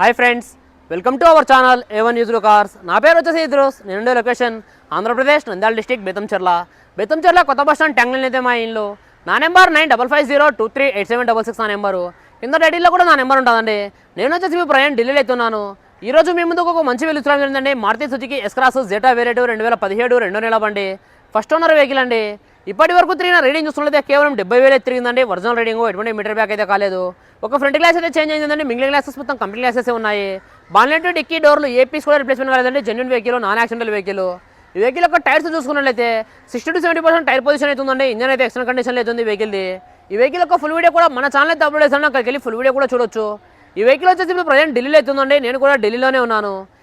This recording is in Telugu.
Hi friends welcome to our channel A one news cars నా పేరు వచ్చేసి ఇద్రోస్ నేను లొకేషన్ ఆంధ్రప్రదేశ్ నంద్యాల డిస్టిక్ బెతంచెర్ల బెతంచెర్ల కొత్త బస్ స్టాండ్ ట్యాంగ్లైన్ అయితే మా ఇల్లు. నా number nine double five zero two three eight seven double six నా నెంబరు కింద డైటీలో కూడా నా నెంబర్ ఉంటుందండి. నేను వచ్చేసి మీ ప్రయాణం ఢిల్లీలో అవుతున్నాను ఈ రోజు మీ ముందుకు ఒక మంచి వెలుగుతున్నా జరిగిందండి. Maruti Suzuki s cross zeta వేరేటు రెండు వేల పదిహేడు రెండో నెల బండి. ఫస్ట్ ఓనర్ వెహికల్ అండి. ఇప్పటి వరకు తిరిగిన రీడింగ్ చూస్తున్నదే కేవలం డెబ్బై వేలు తిరిగిందండి. ఒరిజినల్ రీడింగ్ ఎటువంటి మీటర్ బ్యాక్ అయితే కాలేదు. ఒక ఫ్రంట్ గ్లాస్ అయితే చేంజ్ అయిందండి. మిగిలిన గ్లాసెస్ మొత్తం కంప్లీట్ గ్లాసెస్ ఉన్నాయి. బాన్లెట్ డిక్కీ డోర్లు ఏపీస్ కూడా రిప్లేస్మెంట్ కాలేదండి. Genuine vehicle non accidental vehicle ఈ వెహికల్ యొక్క టైర్స్ చూసుకున్నట్లయితే sixty two seventy percent tyre position అయితే ఉందండి. ఇంజన్ అయితే ఎక్స్టర్నల్ కండిషన్ అవుతుంది వెహికల్ది ఈ వెహికల్ యొక్క ఫుల్ వీడియో కూడా మన ఛానల్ అయితే అప్లోడ్ చేస్తాను అక్కడికి వెళ్ళి ఫుల్ వీడియో కూడా చూడొచ్చు. ఈ వెహికల్ వచ్చేసి ఇప్పుడు ప్రజెంట్ ఢిల్లీలో అవుతుందండి నేను కూడా ఢిల్లీలోనే ఉన్నాను.